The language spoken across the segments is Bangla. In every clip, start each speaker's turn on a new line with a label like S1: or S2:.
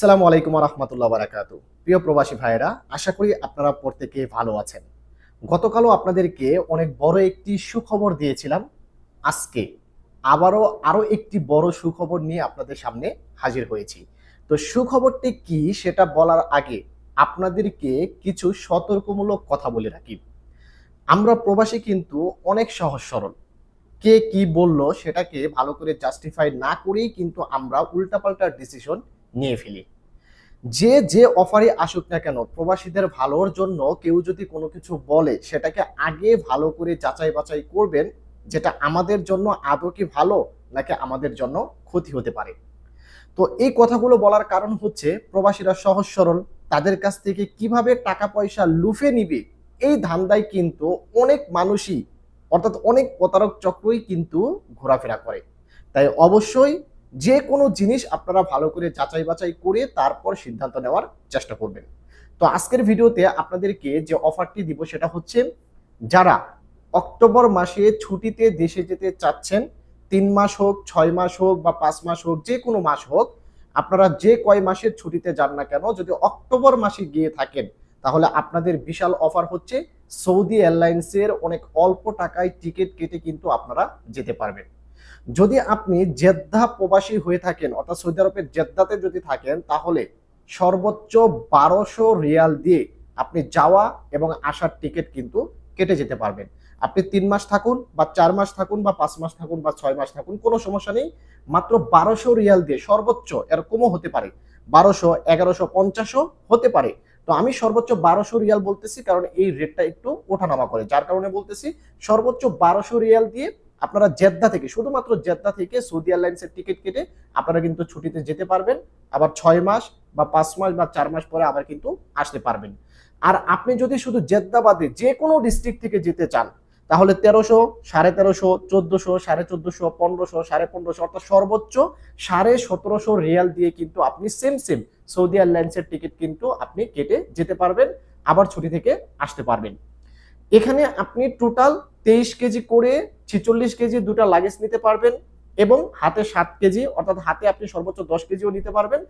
S1: আসসালামু আলাইকুম রহমতুল্লাহ বারাকাতু। প্রিয় প্রবাসী ভাইয়েরা, আশা করি আপনারা প্রত্যেকে ভালো আছেন। গতকালও আপনাদেরকে অনেক বড় একটি সুখবর দিয়েছিলাম। আজকে আবারও আরও একটি বড় সুখবর নিয়ে আপনাদের সামনে হাজির হয়েছি। তো সুখবরটি কি সেটা বলার আগে আপনাদেরকে কিছু সতর্কমূলক কথা বলে রাখি। আমরা প্রবাসী কিন্তু অনেক সহজ সরল। কে কি বলল সেটাকে ভালো করে জাস্টিফাই না করেই কিন্তু আমরা উল্টাপাল্টা ডিসিশন নিয়ে ফেলি। যে যে অফারে আসুক না কেন, প্রবাসীদের ভালোর জন্য কেউ যদি কোনো কিছু বলে, সেটাকে আগে ভালো করে যাচাই বাছাই করবেন, যেটা আমাদের জন্য আদৌ কি ভালো, নাকি আমাদের জন্য ক্ষতি হতে পারে। তো এই কথাগুলো বলার কারণ হচ্ছে, প্রবাসীরা সহজ সরল, তাদের কাছ থেকে কীভাবে টাকা পয়সা লুফে নিবে, এই ধান্দায় কিন্তু অনেক মানুষই, অর্থাৎ অনেক প্রতারক চক্রই কিন্তু ঘোরাফেরা করে। তাই অবশ্যই যে কোনো জিনিস আপনারা ভালো করে যাচাই বাছাই করে তারপর সিদ্ধান্ত নেওয়ার চেষ্টা করবেন। তো আজকের ভিডিওতে আপনাদেরকে যে অফারটি দিব সেটা হচ্ছে, যারা অক্টোবর মাসে ছুটিতে দেশে যেতে চাচ্ছেন, তিন মাস হোক, ছয় মাস হোক বা পাঁচ মাস হোক, যে কোনো মাস হোক, আপনারা যে কয় মাসের ছুটিতে যান না কেন, যদি অক্টোবর মাসে গিয়ে থাকেন, তাহলে আপনাদের বিশাল অফার হচ্ছে সৌদি এয়ারলাইন্সের অনেক অল্প টাকায় টিকিট কেটে কিন্তু আপনারা যেতে পারবেন। যদি আপনি জেদ্দা প্রবাসী হয়ে থাকেন, অর্থাৎ সৌদি আরবের জেদ্দাতে যদি থাকেন, তাহলে সর্বোচ্চ বারোশো রিয়াল দিয়ে আপনি যাওয়া এবং আসার টিকিট কিন্তু কেটে যেতে পারবেন। আপনি তিন মাস থাকুন বা চার মাস থাকুন বা পাঁচ মাস থাকুন বা ছয় মাস থাকুন, কোনো সমস্যা নেই। মাত্র বারোশো রিয়াল দিয়ে সর্বোচ্চ এরকমও হতে পারে। বারোশো, এগারোশো, পঞ্চাশও হতে পারে। তো আমি সর্বোচ্চ বারোশো রিয়াল বলতেছি, কারণ এই রেটটা একটু ওঠানামা করে। যার কারণে বলতেছি, সর্বোচ্চ বারোশো রিয়াল দিয়ে আপনারা জেদ্দা থেকে, শুধুমাত্র জেদ্দা থেকে সৌদি এয়ারলাইন্সের টিকিট কেটে আপনারা কিন্তু ছুটিতে যেতে পারবেন। আবার ছয় মাস বা পাঁচ মাস বা চার মাস পরে আবার কিন্তু আসতে পারবেন। আর আপনি যদি শুধু জেদ্দাবাদে যে কোনো ডিস্ট্রিক্ট থেকে যেতে চান, তাহলে তেরোশো, সাড়ে তেরোশো, চোদ্দশো, সাড়ে চোদ্দশো, পনেরোশো, সাড়ে পনেরোশো অর্থাৎ সর্বোচ্চ সাড়ে সতেরোশো রিয়াল দিয়ে কিন্তু আপনি সেম সেম সৌদি এয়ারলাইন্সের টিকিট কিন্তু আপনি কেটে যেতে পারবেন, আবার ছুটি থেকে আসতে পারবেন। এখানে আপনি টোটাল তেইশ কেজি করে ছেচল্লিশ কেজি দুটা লাগেজ নিতে পারবেন এবং হাতে সাত কেজি, অর্থাৎ হাতে আপনি সর্বোচ্চ দশ কেজিও নিতে পারবেন।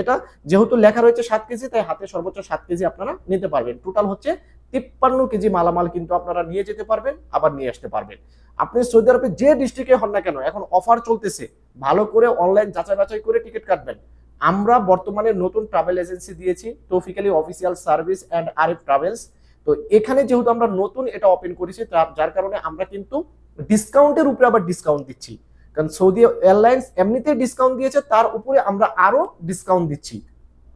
S1: এটা যেহেতু লেখা রয়েছে সাত কেজি, তাই হাতে সর্বোচ্চ সাত কেজি আপনারা নিতে পারবেন। টোটাল হচ্ছে তিপ্পান্ন কেজি মালামাল কিন্তু আপনারা নিয়ে যেতে পারবেন, আবার নিয়ে আসতে পারবেন। আপনি সৌদি আরবে যে ডিস্ট্রিক্টে হন না কেন, এখন অফার চলতেছে। ভালো করে অনলাইন যাচাই বাছাই করে টিকিট কাটবেন। আমরা বর্তমানে নতুন ট্রাভেল এজেন্সি দিয়েছি Taufikali official service and Arif travels তো এখানে যেহেতু আমরা নতুন এটা ওপেন করেছি যার কারণে আমরা কিন্তু ডিসকাউন্টের উপরে আবার ডিসকাউন্ট দিচ্ছি। কারণ সৌদি এয়ারলাইন্স এমনিতেই ডিসকাউন্ট দিয়েছে, তার উপরে আমরা আরও ডিসকাউন্ট দিচ্ছি।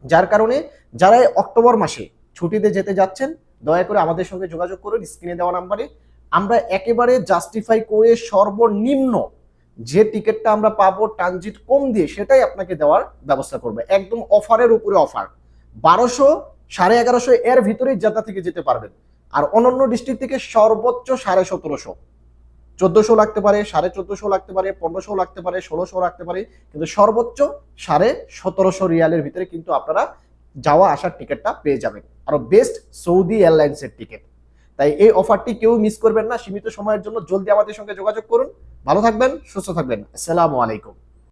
S1: যার কারণে যারা অক্টোবর মাসে ছুটিতে যেতে যাচ্ছেন, দয়া করে আমাদের সঙ্গে যোগাযোগ করুন স্ক্রিনে দেওয়া নাম্বারে আমরা একেবারে জাস্টিফাই করে সর্বনিম্ন যে টিকিটটা আমরা পাবো ট্রানজিট কম দিয়ে, সেটাই আপনাকে দেওয়ার ব্যবস্থা করবে। একদম অফারের উপরে অফার বারোশো সাড়ে এগারোশো এর ভিতরেই জেদ্দা থেকে যেতে পারবেন। আর অন্যান্য ডিস্ট্রিক্ট থেকে সর্বোচ্চ সাড়ে সতেরোশো। চোদ্দশো লাগতে পারে, সাড়ে চোদ্দশো লাগতে পারে, পনেরোশো লাগতে পারে, ষোলোশো লাগতে পারে, কিন্তু সর্বোচ্চ সাড়ে সতেরোশো রিয়ালের ভিতরে কিন্তু আপনারা যাওয়া আসার টিকিটটা পেয়ে যাবেন। আরও বেস্ট সৌদি এয়ারলাইন্সের টিকিট তাই এই অফারটি কেউ মিস করবেন না। সীমিত সময়ের জন্য জলদি আমাদের সঙ্গে যোগাযোগ করুন। ভালো থাকবেন, সুস্থ থাকবেন। আসসালামু আলাইকুম।